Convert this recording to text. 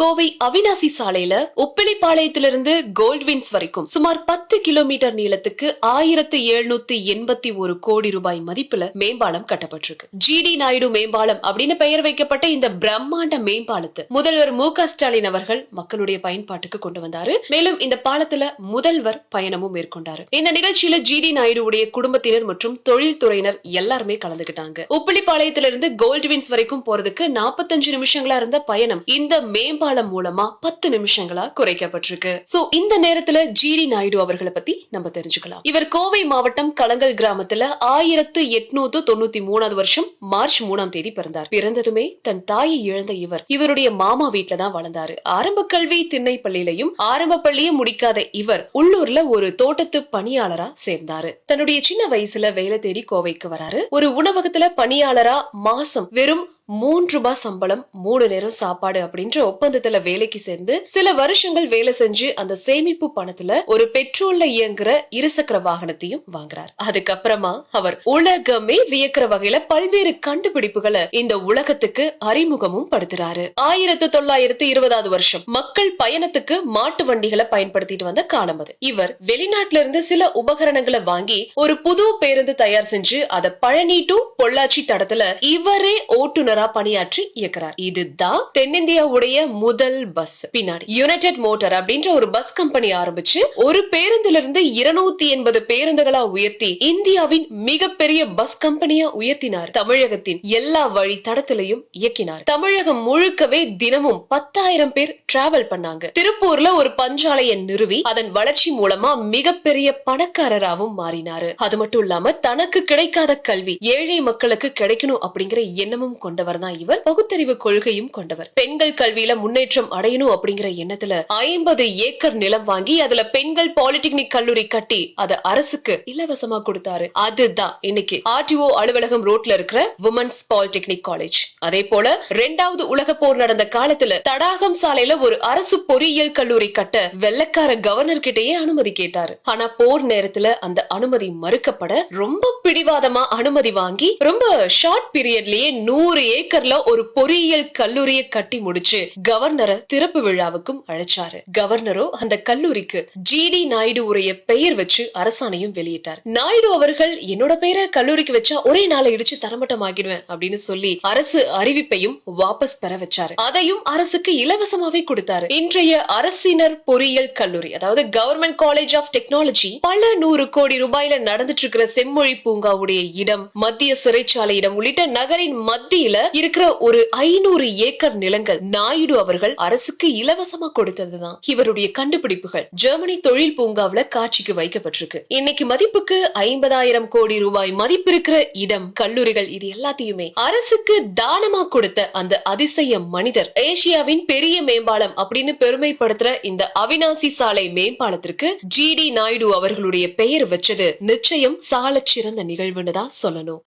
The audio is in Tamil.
கோவை அவினாசி சாலையில உப்பிலிப்பாளையத்திலிருந்து கோல்ட்வின்ஸ் வரைக்கும் சுமார் பத்து கிலோமீட்டர் நீளத்துக்கு ஆயிரத்து எழுநூத்தி எண்பத்தி ஒரு கோடி ரூபாய் மதிப்புல மேம்பாலம் கட்டப்பட்டிருக்கு. ஜிடி நாயுடு மேம்பாலம் அப்படின்னு பெயர் வைக்கப்பட்ட இந்த பிரம்மாண்ட மேம்பாலத்தை முதல்வர் மு க ஸ்டாலின் அவர்கள் மக்களுடைய பயன்பாட்டுக்கு கொண்டு வந்தாரு. மேலும் இந்த பாலத்துல முதல்வர் பயணமும் மேற்கொண்டாரு. இந்த நிகழ்ச்சியில ஜி டி நாயுடுடைய குடும்பத்தினர் மற்றும் தொழில்துறையினர் எல்லாருமே கலந்துகிட்டாங்க உப்பிலிப்பாளையத்திலிருந்து கோல்ட்வின்ஸ் வரைக்கும் போறதுக்கு நாற்பத்தஞ்சு நிமிஷங்களா இருந்த பயணம் இந்த மேம்பாலம் மூலமா பத்து நிமிஷங்களா குறைக்கப்பட்டிருக்கு. சோ இந்த நேரத்துல ஜிடி நாயுடு அவர்களை பத்தி நம்ம தெரிஞ்சுக்கலாம். இவர் கோவை மாவட்டம் களங்கல் கிராமத்துல ஆயிரத்து எட்நூத்து தொண்ணூத்தி மூணாவது வருஷம் மார்ச் மூணாம் தேதி பிறந்தார். பிறந்ததுமே தன் தாயை இழந்த இவர். இவருடைய மாமா வீட்ல தான் வளர்ந்தாரு ஆரம்ப கல்வி திண்ணை பள்ளியிலையும் ஆரம்ப பள்ளியும் முடிக்காத இவர் உள்ளூர்ல ஒரு தோட்டத்து பணியாளரா சேர்ந்தாரு. தன்னுடைய சின்ன வயசுல வேலை தேடி கோவைக்கு வராரு. ஒரு உணவகத்துல பணியாளரா மாசம் வெறும் மூன்று ரூபாய் சம்பளம் மூணு நேரம் சாப்பாடு அப்படின்ற ஒப்பந்த ஒப்பந்தத்துல வேலைக்கு சேர்ந்து சில வருஷங்கள் வேலை செஞ்சு அந்த சேமிப்பு பணத்துல ஒரு பெட்ரோல்ல இயங்குற இருசக்கர வாகனத்தையும் வாங்குறார். அதுக்கப்புறமா அவர் உலகமே வியக்கிற வகையில பல்வேறு கண்டுபிடிப்புகளை இந்த உலகத்துக்கு அறிமுகமும் படுத்துறாரு. ஆயிரத்தி தொள்ளாயிரத்தி இருபதாவது வருஷம் மக்கள் பயணத்துக்கு மாட்டு வண்டிகளை பயன்படுத்திட்டு வந்த காலம் அது. இவர் வெளிநாட்டுல இருந்து சில உபகரணங்களை வாங்கி ஒரு புது பேருந்து தயார் செஞ்சு அதை பழனி டு பொள்ளாச்சி தடத்துல இவரே ஓட்டுநரா பணியாற்றி இயக்குறார். இதுதான் தென்னிந்தியாவுடைய முதல் பஸ் பின்னாடி. யுனைடெட் மோட்டார் அப்படின்ற ஒரு பஸ் கம்பெனி ஆரம்பிச்சு ஒரு பேருந்துல இருந்து இருநூத்தி எண்பது பேருந்துகளா உயர்த்தி இந்தியாவின் மிகப்பெரிய பஸ் கம்பெனியா உயர்த்தினார். தமிழகத்தின் எல்லா வழி தடத்திலையும் இயக்கினார். தமிழகம் முழுக்கவே தினமும் பத்தாயிரம் பேர் டிராவல் பண்ணாங்க. திருப்பூர்ல ஒரு பஞ்சாலையை நிறுவி அதன் வளர்ச்சி மூலமா மிகப்பெரிய பணக்காரராகவும் மாறினாரு. அது மட்டும் இல்லாம தனக்கு கிடைக்காத கல்வி ஏழை மக்களுக்கு கிடைக்கணும் அப்படிங்கிற எண்ணமும் கொண்டவர் தான் இவர். பகுத்தறிவு கொள்கையும் கொண்டவர். பெண்கள் கல்வியில முன்னே முன்னேற்றம் அடையணும் அப்படிங்கிற எண்ணத்துல ஐம்பது ஏக்கர் நிலம் வாங்கி அதுல பெண்கள் பாலிடெக்னிக் கல்லூரி கட்டி அத அரசுக்கு இலவசமா கொடுத்தாரு. அதுதான் இன்னைக்கு ஆர்டிஓ அலுவலகம் ரோட்ல இருக்கிற உமன்ஸ் பாலிடெக்னிக் காலேஜ் அதே போல ரெண்டாவது உலக போர் நடந்த காலத்துல தடாகம் சாலையில ஒரு அரசு பொறியியல் கல்லூரி கட்ட வெள்ளக்கார கவர்னர் கிட்டேயே அனுமதி கேட்டாரு. ஆனா போர் நேரத்துல அந்த அனுமதி மறுக்கப்பட ரொம்ப பிடிவாதமா அனுமதி வாங்கி ரொம்ப ஷார்ட் பீரியட்லயே நூறு ஏக்கர்ல ஒரு பொறியியல் கல்லூரியை கட்டி முடிச்சு கவர்னர் கவர்னரை திறப்பு விழாவுக்கும் அழைச்சாரு. கவர்னரோ அந்த கல்லூரிக்கு ஜி டி நாயுடு உரைய பெயர் வச்சு அரசாணையும் வெளியிட்டார். நாயுடு அவர்கள் என்னோட பெயரை கல்லூரிக்கு வச்சா ஒரே நாளை இடிச்சு தரமட்டம் ஆகிடுவேன் அப்படின்னு சொல்லி அரசு அறிவிப்பையும் வாபஸ் பெற வச்சாரு. அதையும் அரசுக்கு இலவசமாவே கொடுத்தாரு. இன்றைய அரசினர் பொறியியல் கல்லூரி அதாவது கவர்மெண்ட் காலேஜ் ஆஃப் டெக்னாலஜி பல நூறு கோடி ரூபாயில நடந்துட்டு இருக்கிற செம்மொழி பூங்காவுடைய இடம் மத்திய சிறைச்சாலை இடம் உள்ளிட்ட நகரின் மத்தியில இருக்கிற ஒரு ஐநூறு ஏக்கர் நிலங்கள் நாயுடு அவர்கள் அரசுக்கு இலவசமா கொடுத்ததுதான். இவருடைய கண்டுபிடிப்புகள் ஜெர்மனி தொழில் பூங்காவுல காட்சிக்கு வைக்கப்பட்டிருக்கு. இன்னைக்கு மதிப்புக்கு ஐம்பதாயிரம் கோடி ரூபாய் மதிப்பு இருக்கிற இடம் கல்லூரிகள் இது எல்லாத்தையுமே அரசுக்கு தானமா கொடுத்த அந்த அதிசய மனிதர். ஏசியாவின் பெரிய மேம்பாலம் அப்படின்னு பெருமைப்படுத்துற இந்த அவினாசி சாலை மேம்பாலத்திற்கு ஜி டி நாயுடு அவர்களுடைய பெயர் வச்சது நிச்சயம் சால சிறந்த நிகழ்வுன்னு தான் சொல்லணும்.